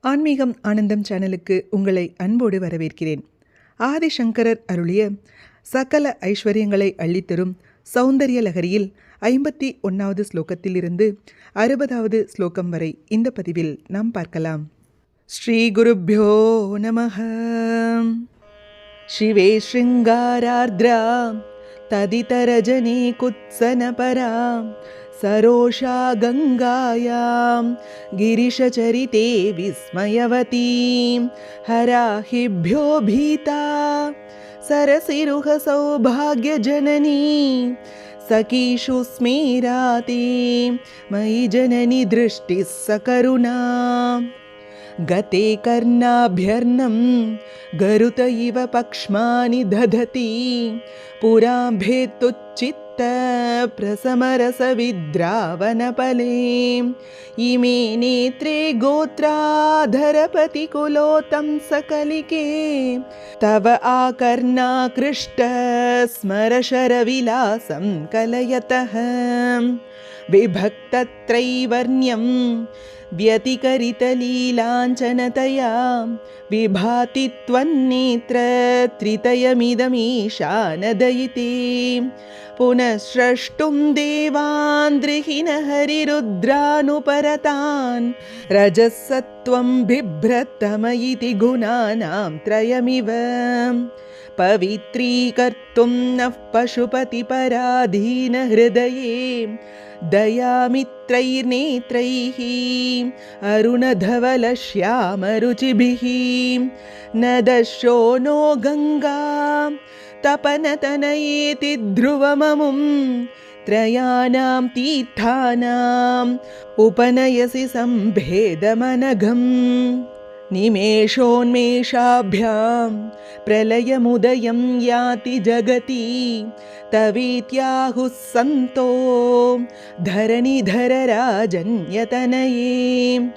ஆன்மீகம் ஆனந்தம் சேனலுக்கு உங்களை அன்போடு வரவேற்கிறேன். ஆதிசங்கரர் அருளிய சகல ஐஸ்வர்யங்களை அள்ளித்தரும் சௌந்தரிய லகரியில் ஐம்பத்தி ஒன்றாவது ஸ்லோகத்திலிருந்து அறுபதாவது ஸ்லோகம் வரை இந்த பதிவில் நாம் பார்க்கலாம். ஸ்ரீ குருப்பியோ நம சிவே ஸ்ருங்காரார்திரா तदितरजनी कुत्सनपरा सरोषा गङ्गायां गिरिशचरिते विस्मयवतीं हराहिभ्यो भीता सरसिरुहसौभाग्यजननी सखीषु स्मेराति मयि जननि दृष्टिः सकरुणा गते कर्णाभ्यर्नं गरुत इव पक्ष्मानि दधति। पुराम्भेत्तुच्चित्त प्रसमरसविद्रावनपले इमे नेत्रे गोत्राधरपतिकुलोतं सकलिके। तव आकर्णाकृष्ट स्मरशरविलासं कलयतः। विभक्तत्रैवर्ण्यं व्यतिकरितलीलाञ्चनतया विभाति त्वन्नेत्र त्रितयमिदमीशानदयिते। पुनः स्रष्टुं देवान् हरिरुद्रानुपरतान् रजःसत्त्वं बिभ्रतमयिति गुणानां त्रयमिव। पवित्रीकर्तुं नः पशुपतिपराधीनहृदये दयामित्रैर्नेत्रैः अरुणधवलश्यामरुचिभिः न नो गङ्गा तपनतनयेति ध्रुवममुं त्रयाणां तीर्थानाम् उपनयसि सम्भेदमनघम् निमेषोन्मेषाभ्यां प्रलयमुदयं याति जगति, तवीत्याहुः सन्तो धरणिधरराजन्यतनये।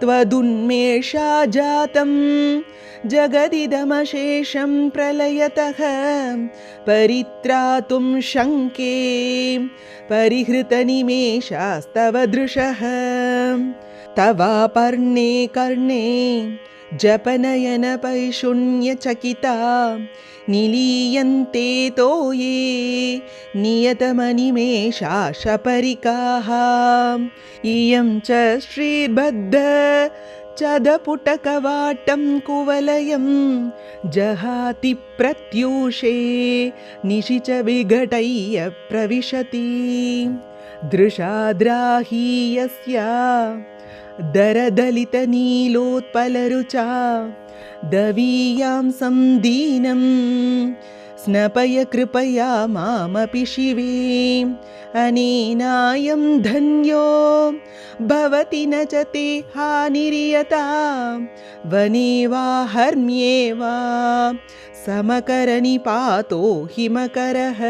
त्वदुन्मेषा जातं जगदिदमशेषं प्रलयतः, परित्रातुं शङ्के, परिहृतनिमेषास्तव दृशः तवापर्णे कर्णे जपनयनपैशून्यचकिता निलीयन्ते तो ये नियतमनिमेषाशपरिकाः इयं च श्रीबद्ध चदपुटकवाटं कुवलयं जहाति प्रत्यूषे निशि च विघटय्य प्रविशति दृशाद्राहीयस्या दरदलितनीलोत्पलरुचा दवीयां सन्दीनं स्नपय कृपया मामपि शिवे अनेनायं धन्यो भवति न च ते हानिर्यता वने वा हर्म्ये वा समकरनिपातो हिमकरः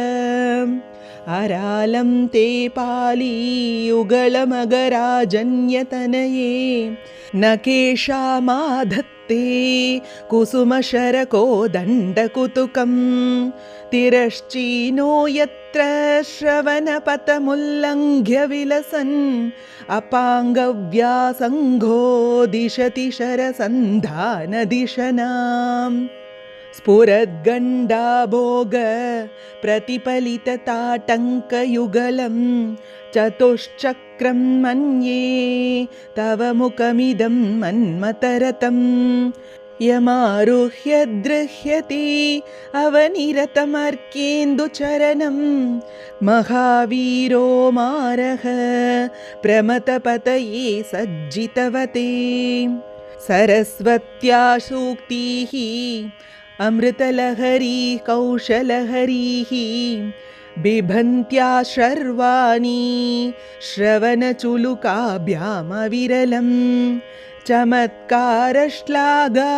अरालं ते पालीयुगलमगराजन्यतनये। न केशामाधत्ते कुसुमशरको दण्डकुतुकं तिरश्चीनो यत्र श्रवणपथमुल्लङ्घ्य विलसन् अपाङ्गव्यासङ्घो दिशति शरसन्धानदिशनाम् स्फुरद्गण्डाभोग प्रतिफलितताटङ्कयुगलं चतुश्चक्रं मन्ये तव मुखमिदं मन्मतरतं यमारुह्य दृह्यति अवनिरतमर्केन्दुचरणं महावीरो मारः प्रमतपतये सज्जितवते। सरस्वत्या सूक्तिः अमृतलहरी कौशलहरीः बिभन्त्या शर्वाणि श्रवणचुलुकाभ्यामविरलं चमत्कारश्लाघा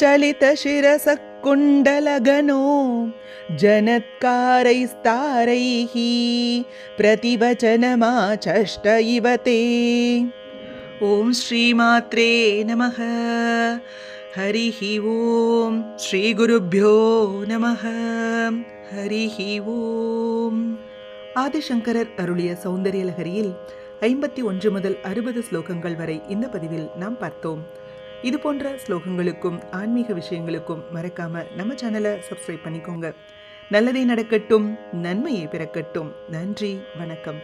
चलितशिरसः कुण्डलगनो जनत्कारैस्तारैः प्रतिवचनमाचष्ट इव ते। ॐ श्रीमात्रे नमः हरिः ॐ श्रीगुरुभ्यो நமः ஹரிஹி ஓம் ஆதிசங்கரர் அருளிய சௌந்தரியலகரியில் ஐம்பத்தி ஒன்று முதல் அறுபது ஸ்லோகங்கள் வரை இந்த பதிவில் நாம் பார்த்தோம் இது போன்ற ஸ்லோகங்களுக்கும் ஆன்மீக விஷயங்களுக்கும் மறக்காம நம்ம சேனலை சப்ஸ்கிரைப் பண்ணிக்கோங்க நல்லதே நடக்கட்டும் நன்மையே பிறக்கட்டும் நன்றி வணக்கம்